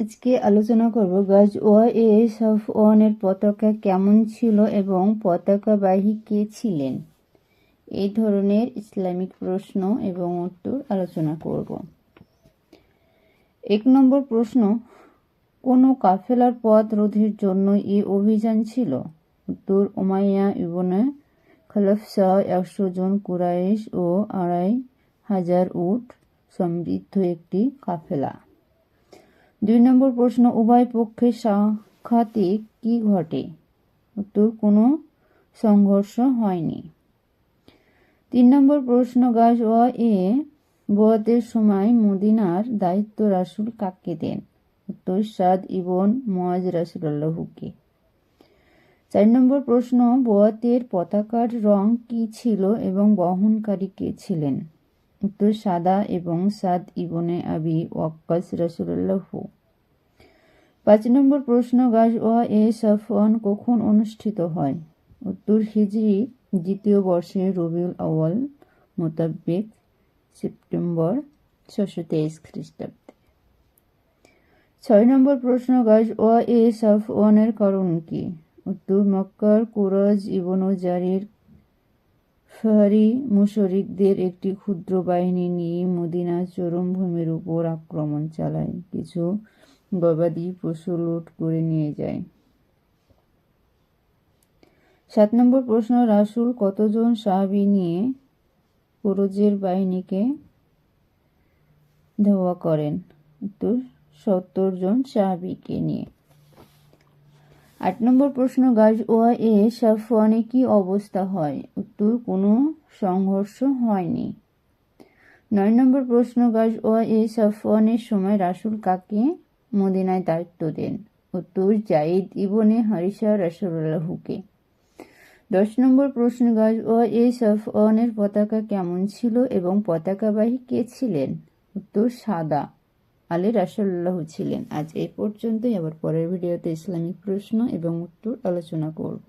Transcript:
আজকে আলোচনা করব গাজ ওয়া এ সাফওয়ানের পতাকা কেমন ছিল এবং পতাকাবাহী কে ছিলেন? এই ধরনের ইসলামিক প্রশ্ন এবং উত্তর আলোচনা করব। এক নম্বর প্রশ্ন, কোন কাফেলার পথ রোধের জন্য এই অভিযান ছিল? উত্তর, উমাইয়া ইবনে খলফ সহ একশো জন কুরাইশ ও আড়াই হাজার উট সমৃদ্ধ একটি কাফেলা। দুই নম্বর প্রশ্ন, উভয় পক্ষের সাক্ষাতে কি ঘটে? উত্তর, কোনো সংঘর্ষ হয়নি। তিন নম্বর প্রশ্ন গাছ ওয়া এ বোয়াতের সময় মদিনার দায়িত্ব রাসুল কাকে দেন? উত্তর, সাদ ইবন মোয়াজ রাসুল্লাহকে চার নম্বর প্রশ্ন বোয়াতের পতাকার রং কি ছিল এবং বহনকারী কে ছিলেন? উত্তর, সাদা এবং সাদ ইবনে আবি ওয়াক্কাস রাসুল্লাহ পাঁচ নম্বর প্রশ্ন, গাছ ওয়া এ সাফওয়ান কখন অনুষ্ঠিত হয়? উত্তর, হিজরি দ্বিতীয় বর্ষে রবিউল আউয়াল মোতাবেক সেপ্টেম্বর ছশো তেইশ খ্রিস্টাব্দে। ছয় নম্বর প্রশ্ন, গাছ ওয়া এ সাফওয়ানের কারণ কি? উত্তর, মক্কার কুরাজ ইবনু জারির ফাহারি মুশরিকদের একটি ক্ষুদ্র বাহিনী নিয়ে মদিনা চরমভূমির উপর আক্রমণ চালায়। কিছু গবাদি পশু লুট করে নিয়ে যায়। সাত নম্বর প্রশ্ন, রাসুল কতজন সাহাবি নিয়ে কুরুজের বাহিনীকে ধাওয়া করেন? উত্তর, সত্তর জন সাহাবিকে নিয়ে। আট নম্বর প্রশ্ন, গাজ ওয়া এ সাফওয়ানে কি অবস্থা হয়? উত্তর, কোনো সংঘর্ষ হয়নি। নয় নম্বর প্রশ্ন, গাজ ওয়া এ সাফওয়ানের সময় রাসুল কাকে মদিনায় দায়িত্ব দেন উত্তর জাইদ ইবনে হারিসা রাসুল্লাহকে দশ নম্বর প্রশ্ন, গাছ ও এ অনের পতাকা কেমন ছিল এবং পতাকাবাহী কে ছিলেন? উত্তর, সাদা। আলী রাসুল্লাহ ছিলেন। আজ এই পর্যন্তই। আবার পরের ভিডিওতে ইসলামিক প্রশ্ন এবং উত্তর আলোচনা করব।